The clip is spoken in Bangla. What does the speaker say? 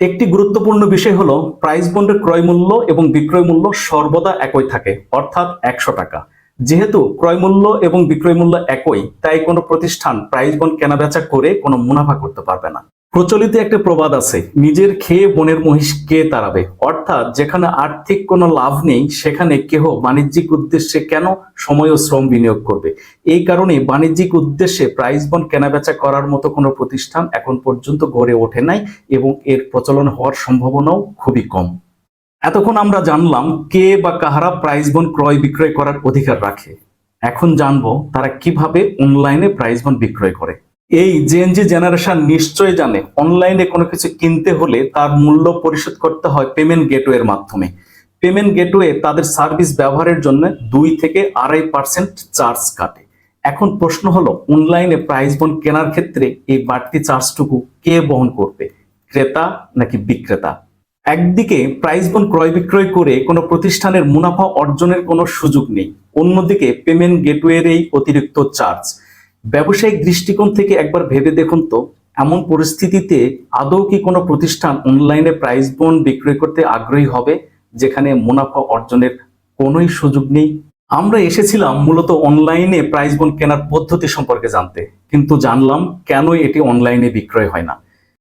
একটি গুরুত্বপূর্ণ বিষয় হলো প্রাইস বন্ডের ক্রয় মূল্য এবং বিক্রয় মূল্য সর্বদা একই থাকে, অর্থাৎ একশো টাকা। যেহেতু ক্রয় মূল্য এবং বিক্রয় মূল্য একই, তাই কোনো প্রতিষ্ঠান প্রাইস বন্ড কেনাবেচা করে কোনো মুনাফা করতে পারবে না। প্রচলিত একটা প্রবাদ আছে, নিজের খেয়ে বনের মহিষ কে তাড়াবে? অর্থাৎ যেখানে আর্থিক কোনো লাভ নেই, সেখানে কেহ বাণিজ্যিক উদ্দেশ্যে কেন সময় ও শ্রম বিনিয়োগ করবে? এই কারণে বাণিজ্যিক উদ্দেশ্যে প্রাইস বন্ড কেনাবেচা করার মতো কোনো প্রতিষ্ঠান এখন পর্যন্ত গড়ে ওঠে নাই এবং এর প্রচলন হওয়ার সম্ভাবনাও খুবই কম। এতক্ষণ আমরা জানলাম কে বা কাহারা প্রাইজ বন ক্রয় বিক্রয় করার অধিকার রাখে। এখন জানব তারা কীভাবে অনলাইনে প্রাইজ বন বিক্রয় করে। এই জেএনজি জেনারেশন নিশ্চয় জানে অনলাইনে কোনো কিছু কিনতে হলে তার মূল্য পরিশোধ করতে হয় পেমেন্ট গেটওয়ের মাধ্যমে। পেমেন্ট গেটওয়ে তাদের সার্ভিস ব্যবহারের জন্য দুই থেকে আড়াই পার্সেন্ট চার্জ কাটে। এখন প্রশ্ন হলো অনলাইনে প্রাইস বন্ড কেনার ক্ষেত্রে এই বাড়তি চার্জটুকু কে বহন করবে, ক্রেতা নাকি বিক্রেতা? একদিকে প্রাইস বন্ড ক্রয় বিক্রয় করে কোনো প্রতিষ্ঠানের মুনাফা অর্জনের কোনো সুযোগ নেই, অন্যদিকে পেমেন্ট গেটওয়ের এই অতিরিক্ত চার্জ ব্যবসায়িক দৃষ্টিকোণ থেকে একবার ভেবে দেখুন তো, এমন পরিস্থিতিতে আদৌ কি কোনো প্রতিষ্ঠান অনলাইনে প্রাইস বন্ড বিক্রয় করতে আগ্রহী হবে, যেখানে মুনাফা অর্জনের কোনোই সুযোগ নেই? আমরা এসেছিলাম মূলত অনলাইনে প্রাইস বন্ড কেনার পদ্ধতি সম্পর্কে জানতে, কিন্তু জানলাম কেন এটি অনলাইনে বিক্রয় হয় না।